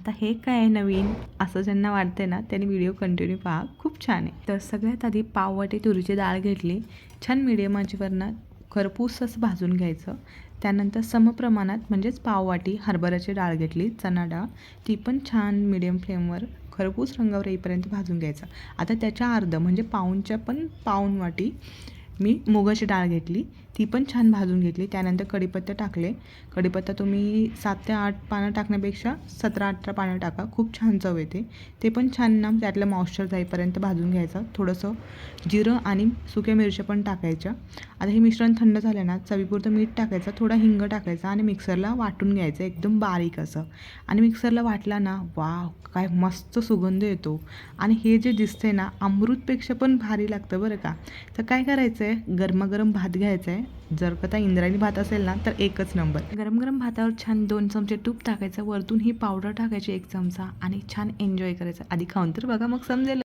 आता हे काय आहे नवीन? असं ज्यांना वाटतंय ना त्यांनी व्हिडिओ कंटिन्यू पहा. खूप छान आहे. तर सगळ्यात आधी पाववाटी तुरीची डाळ घेतली. छान मिडियम आजीवरनं खरपूस असं भाजून घ्यायचं. त्यानंतर समप्रमाणात म्हणजेच पाववाटी हरभऱ्याची डाळ घेतली चणा डाळ. ती पण छान मिडियम फ्लेमवर खरपूस रंगावर येईपर्यंत भाजून घ्यायचं. आता त्याच्या अर्ध म्हणजे पाऊनच्या पण पाऊन वाटी मी मुगाची डाळ घेतली. ती पण छान भाजून घेतली. त्यानंतर कढीपत्ता टाकले. कढीपत्ता तुम्ही सात ते आठ पानं टाकण्यापेक्षा सतरा अठरा पानं टाका. खूप छान चव येते. ते पण छान ना त्यातलं मॉइश्चर जाईपर्यंत भाजून घ्यायचं. थोडंसं जिरं आणि सुक्या मिरच्या पण टाकायच्या. आता हे मिश्रण थंड झालं ना चवीपुरतं मीठ टाकायचं थोडा हिंग टाकायचा आणि मिक्सरला वाटून घ्यायचं. एकदम बारीक असं. आणि मिक्सरला वाटला ना वा काय मस्त सुगंध येतो. आणि हे जे दिसतंय ना अमृतपेक्षा पण भारी लागतं बरं का. तर काय करायचं आहे गरमागरम भात घ्यायचा आहे जर का इंद्रायणी भात असेल ना तर एकच नंबर. गरम गरम भातावर छान दोन चमचे तूप टाकायचं. वरतून ही पावडर टाकायची एक चमचा आणि छान एन्जॉय करायचा. आधी खाऊन तर बघा मग समजेल.